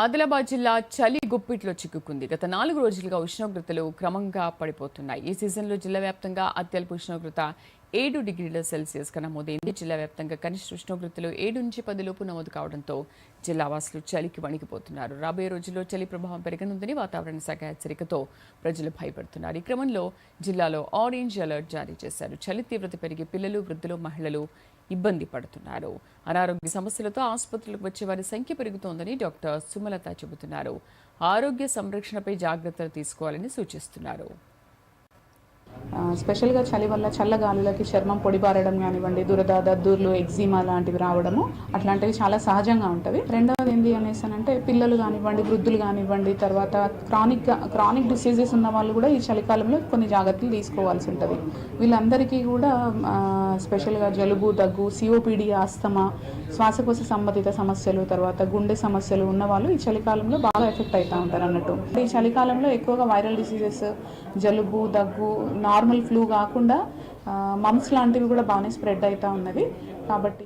ఆదిలాబాద్ జిల్లా చలి గుప్పిట్లో చిక్కుకుంది. గత నాలుగు రోజులుగా ఉష్ణోగ్రతలు క్రమంగా పడిపోతున్నాయి. ఈ సీజన్లో జిల్లా వ్యాప్తంగా అత్యల్ప ఉష్ణోగ్రత ఏడు డిగ్రీల సెల్సియస్గా నమోదైంది జిల్లా వ్యాప్తంగా కనిష్ట ఉష్ణోగ్రతలు ఏడు నుంచి పది లోపు నమోదు కావడంతో జిల్లా వాసులు చలికి వణికిపోతున్నారు. రాబోయే రోజుల్లో చలి ప్రభావం పెరగనుందని వాతావరణ శాఖ హెచ్చరికతో ప్రజలు భయపడుతున్నారు. ఈ క్రమంలో జిల్లాలో ఆరెంజ్ అలర్ట్ జారీ చేశారు. చలి తీవ్రత పెరిగి పిల్లలు వృద్ధులు మహిళలు ఇబ్బంది పడుతున్నారు. అనారోగ్య సమస్యలతో ఆసుపత్రులకు వచ్చే వారి సంఖ్య పెరుగుతోందని డాక్టర్ సుమలత చెబుతున్నారు. ఆరోగ్య సంరక్షణపై జాగ్రత్తలు తీసుకోవాలని సూచిస్తున్నారు. స్పెషల్గా చలి వల్ల చల్లగాలులకి చర్మం పొడిబారడం కానివ్వండి దురద దద్దుర్లు ఎగ్జిమా లాంటివి రావడము అట్లాంటివి చాలా సహజంగా ఉంటుంది రెండవది ఏంటి అనేసి అంటే పిల్లలు కానివ్వండి వృద్ధులు కానివ్వండి తర్వాత క్రానిక్ క్రానిక్ డిసీజెస్ ఉన్న వాళ్ళు కూడా ఈ చలికాలంలో కొన్ని జాగ్రత్తలు తీసుకోవాల్సి ఉంటుంది. వీళ్ళందరికీ కూడా స్పెషల్గా జలుబు దగ్గు సిఓపిడి ఆస్తమా శ్వాసకోశ సంబంధిత సమస్యలు తర్వాత గుండె సమస్యలు ఉన్న వాళ్ళు ఈ చలికాలంలో బాగా ఎఫెక్ట్ అవుతూ ఉంటారు అన్నట్టు ఈ చలికాలంలో ఎక్కువగా వైరల్ డిసీజెస్ జలుబు దగ్గు నార్మల్ ఫ్లూ కాకుండా మమ్స్ లాంటివి కూడా బాగానే స్ప్రెడ్ అవుతూ ఉన్నది కాబట్టి